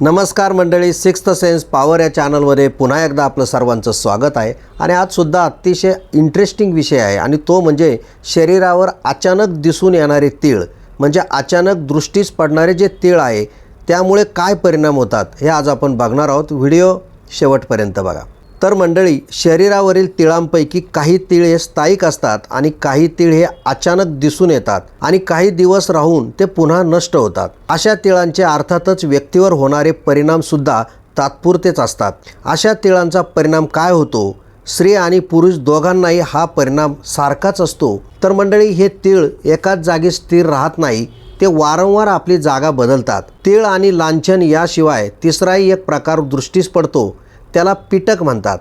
नमस्कार मंडळी sixth sense power या चॅनलमध्ये पुन्हा एकदा आपलं सर्वांचं स्वागत आहे. आणि आजसुद्धा अतिशय इंटरेस्टिंग विषय आहे आणि तो म्हणजे शरीरावर अचानक दिसून येणारे तीळ म्हणजे अचानक दृष्टीस पडणारे जे तीळ आहे त्यामुळे काय परिणाम होतात हे आज आपण बघणार आहोत. व्हिडिओ शेवटपर्यंत बघा. तर मंडळी शरीरावरील तिळांपैकी काही तिळ हे स्थायिक असतात आणि काही तिळ हे अचानक दिसून येतात आणि काही दिवस राहून ते पुन्हा नष्ट होतात. अशा तिळांचे अर्थातच व्यक्तीवर होणारे परिणाम सुद्धा तात्पुरतेच असतात. अशा तिळांचा परिणाम काय होतो? स्त्री आणि पुरुष दोघांनाही हा परिणाम सारखाच असतो. तर मंडळी हे तीळ एकाच जागी स्थिर राहत नाही ते वारंवार आपली जागा बदलतात. तीळ आणि लांछन याशिवाय तिसराही एक प्रकार दृष्टीस पडतो. त्याला पिटक म्हणतात.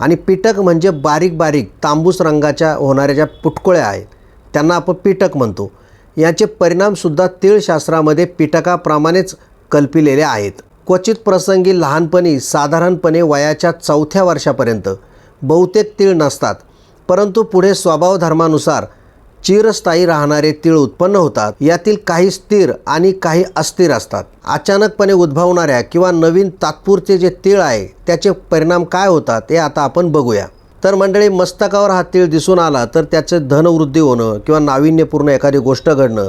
आणि पिटक म्हणजे बारीक बारीक तांबूस रंगाच्या होणाऱ्या ज्या पुटकुळ्या आहेत त्यांना आपण पिटक म्हणतो. याचे परिणामसुद्धा तीळशास्त्रामध्ये पिटकाप्रमाणेच कल्पिलेले आहेत. क्वचित प्रसंगी लहानपणी साधारणपणे वयाच्या चौथ्या वर्षापर्यंत बहुतेक तीळ नसतात परंतु पुढे स्वभावधर्मानुसार चिरस्थायी राहणारे तीळ उत्पन्न होतात. यातील काही स्थिर आणि काही अस्थिर असतात. अचानकपणे उद्भवणाऱ्या किंवा नवीन तात्पुरते जे तीळ आहे त्याचे परिणाम काय होतात हे आता आपण बघूया. तर मंडळी मस्तकावर हा तीळ दिसून आला तर त्याचे धनवृद्धी होणं किंवा नाविन्यपूर्ण एखादी गोष्ट घडणं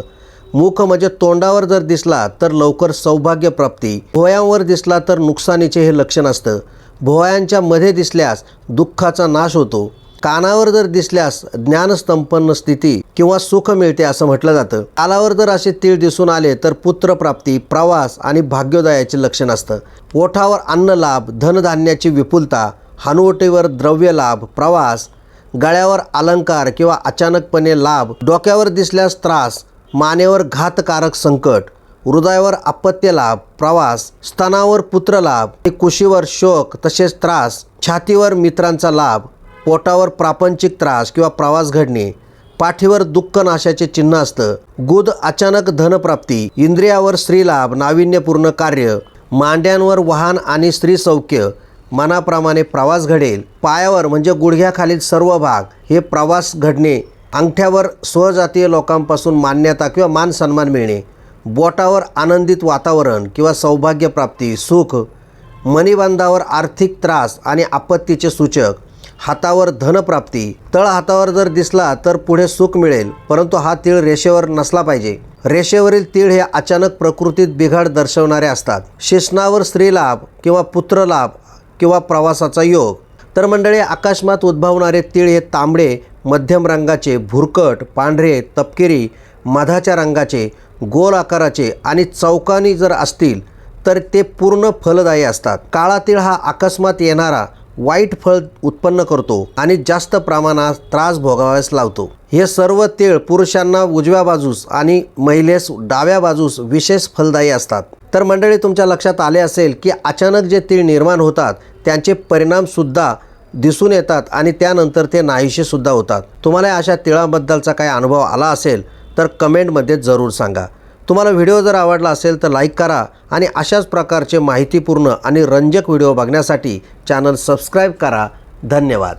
मुख म्हणजे तोंडावर जर दिसला तर लवकर सौभाग्यप्राप्ती भोयांवर दिसला तर नुकसानीचे हे लक्षण असतं. भोयांच्या मध्ये दिसल्यास दुःखाचा नाश होतो. कानावर जर दिसल्यास ज्ञानस्तंपन्न स्थिती किंवा सुख मिळते असं म्हटलं जातं. कालावर जर असे तीळ दिसून आले तर पुत्रप्राप्ती प्रवास आणि भाग्योदयाचे लक्षण असतं. ओठावर अन्न लाभ धनधान्याची विपुलता हनुवटीवर द्रव्य लाभ प्रवास गळ्यावर अलंकार किंवा अचानकपणे लाभ डोक्यावर दिसल्यास त्रास मानेवर घातकारक संकट हृदयावर अपत्य लाभ प्रवास स्तनावर पुत्रलाभ कुशीवर शोक तसेच त्रास छातीवर मित्रांचा लाभ पोटावर प्रापंचिक त्रास किंवा प्रवास घडणे पाठीवर दुःख नाशाचे चिन्ह असतं गुद अचानक धनप्राप्ती इंद्रियावर स्त्रीलाभ नाविन्यपूर्ण कार्य मांड्यांवर वाहन आणि स्त्री सौख्य मनाप्रमाणे प्रवास घडेल पायावर म्हणजे गुडघ्याखालील सर्व भाग हे प्रवास घडणे अंगठ्यावर स्वजातीय लोकांपासून मान्यता किंवा मान सन्मान मिळणे बोटावर आनंदित वातावरण किंवा सौभाग्यप्राप्ती सुख मणिबंधावर आर्थिक त्रास आणि आपत्तीचे सूचक हातावर धनप्राप्ती. तळ हातावर जर दिसला तर पुढे सुख मिळेल परंतु हा तीळ रेषेवर नसला पाहिजे. रेषेवरील तीळ हे अचानक प्रकृतीत बिघाड दर्शवणारे असतात. शिसनावर स्त्रीलाभ किंवा पुत्रलाभ किंवा प्रवासाचा योग. तर मंडळी आकाशमात उद्भवणारे तीळ हे तांबडे मध्यम रंगाचे भुरकट पांढरे तपकिरी मधाच्या रंगाचे गोल आकाराचे आणि चौकानी जर असतील तर ते पूर्ण फलदायी असतात. काळा तीळ हा अकस्मात येणारा वाईट फळ उत्पन्न करतो आणि जास्त प्रमाणात त्रास भोगावायस लावतो. हे सर्व तीळ पुरुषांना उजव्या बाजूस आणि महिलेस डाव्या बाजूस विशेष फलदायी असतात. तर मंडळी तुमच्या लक्षात आले असेल की अचानक जे तीळ निर्माण होतात त्यांचे परिणामसुद्धा दिसून येतात आणि त्यानंतर ते नाहीशेसुद्धा होतात. तुम्हाला अशा तिळाबद्दलचा काही अनुभव आला असेल तर कमेंटमध्ये जरूर सांगा. तुम्हाला व्हिडिओ जर आवडला असेल तर लाईक करा आणि अशाच प्रकारचे माहितीपूर्ण आणि रंजक व्हिडिओ बघण्यासाठी चॅनल सबस्क्राईब करा. धन्यवाद.